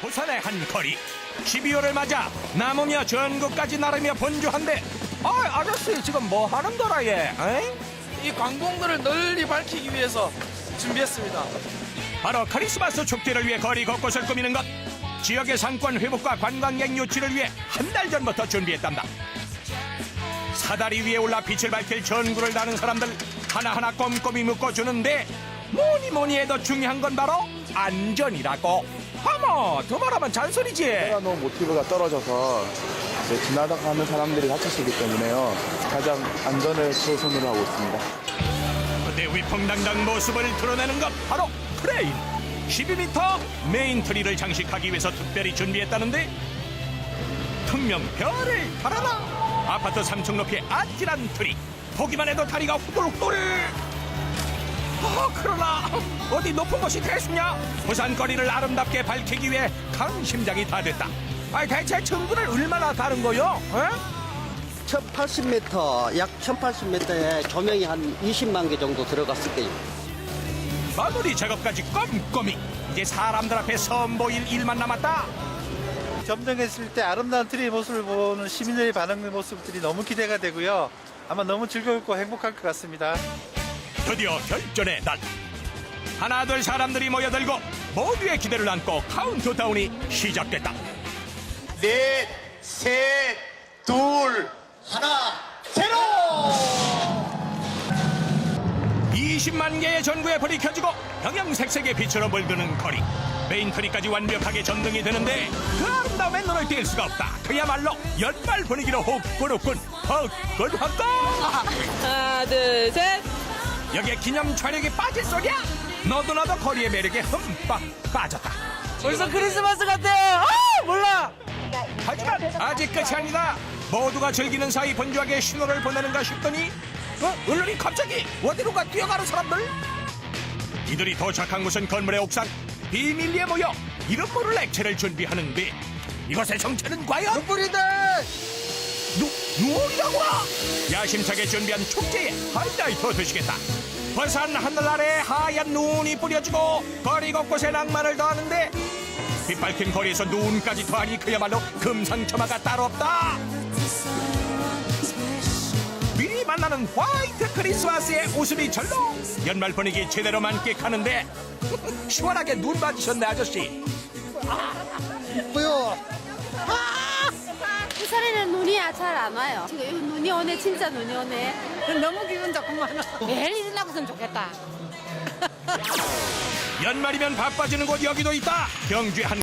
부산의 한 거리. 12월을 맞아 남으며 전국까지 나르며 번주한데 아 아저씨 지금 뭐 하는 거라 얘? 에이? 이 광공들을 널리 밝히기 위해서 준비했습니다. 바로 크리스마스 축제를 위해 거리 곳곳을 꾸미는 것. 지역의 상권 회복과 관광객 유치를 위해 한 달 전부터 준비했단다. 사다리 위에 올라 빛을 밝힐 전구를 다는 사람들 하나하나 꼼꼼히 묶어주는데 뭐니 뭐니 해도 중요한 건 바로 안전이라고 어머 두말하면 잔소리지. 너무 모티브가 떨어져서 이제 지나다가 하는 사람들이 다치시기 때문에요. 가장 안전을 최우선으로 하고 있습니다. 그때 위풍당당 모습을 드러내는 것 바로 크레인 12m 메인 트리를 장식하기 위해서 특별히 준비했다는데 분명 별을 달아나 아파트 3층 높이의 아찔한 트리. 보기만 해도 다리가 후들후들 아 그러나 어디 높은 곳이 대수냐 부산 거리를 아름답게 밝히기 위해 강 심장이 다 됐다 아 대체 전구를 얼마나 다른 거요? 어? 1080m, 약 1080m에 조명이 한 20만 개 정도 들어갔을 거예요. 마무리 작업까지 꼼꼼히 이제 사람들 앞에 선보일 일만 남았다 점등했을 때 아름다운 트리의 모습을 보는 시민들의 반응 모습들이 너무 기대가 되고요. 아마 너무 즐겁고 행복할 것 같습니다. 드디어 결전의 날 하나 둘 사람들이 모여들고 모두의 기대를 안고 카운트다운이 시작됐다 넷, 셋, 둘, 하나, 제로! 20만 개의 전구에 불이 켜지고 영양색색의 빛으로 물드는 거리 메인 트리까지 완벽하게 전등이 되는데 그 아름다움에 눈을 뗄 수가 없다 그야말로 연말 분위기로 후끈후끈 화끈화끈 하나, 둘, 셋. 여기에 기념 촬영이 빠질 소리야 너도 나도 거리의 매력에 흠뻑 빠졌다 벌써 크리스마스 같아요. 아 몰라. 하지만 아직 끝이 아니다. 모두가 즐기는 사이 분주하게 신호를 보내는가 싶더니 어? 언론이 갑자기 어디로가 뛰어가는 사람들? 이들이 도착한 곳은 건물의 옥상 비밀리에 모여 이름 모를 액체를 준비하는데 이것의 정체는 과연? 뿌리들. 누, 누구라고? 야심차게 준비한 축제의 하이라이트 되시겠다. 부산 하늘 아래 하얀 눈이 뿌려지고 거리 곳곳에 낭만을 더하는데 빛 밝힌 거리에서 눈까지 더하니 그야말로 금상첨화가 따로 없다. 미리 만나는 화이트 크리스마스의 웃음이 절로 연말 분위기 제대로 만끽하는데 시원하게 눈 맞으셨네 아저씨. 부산에는 눈이 잘 안 와요. 지금 이거 눈이 오네, 진짜 눈이 오네. 너무 기분 좋구만. 매일 일어나고선 좋겠다. 연말이면 바빠지는 곳 여기도 있다. 경주의 한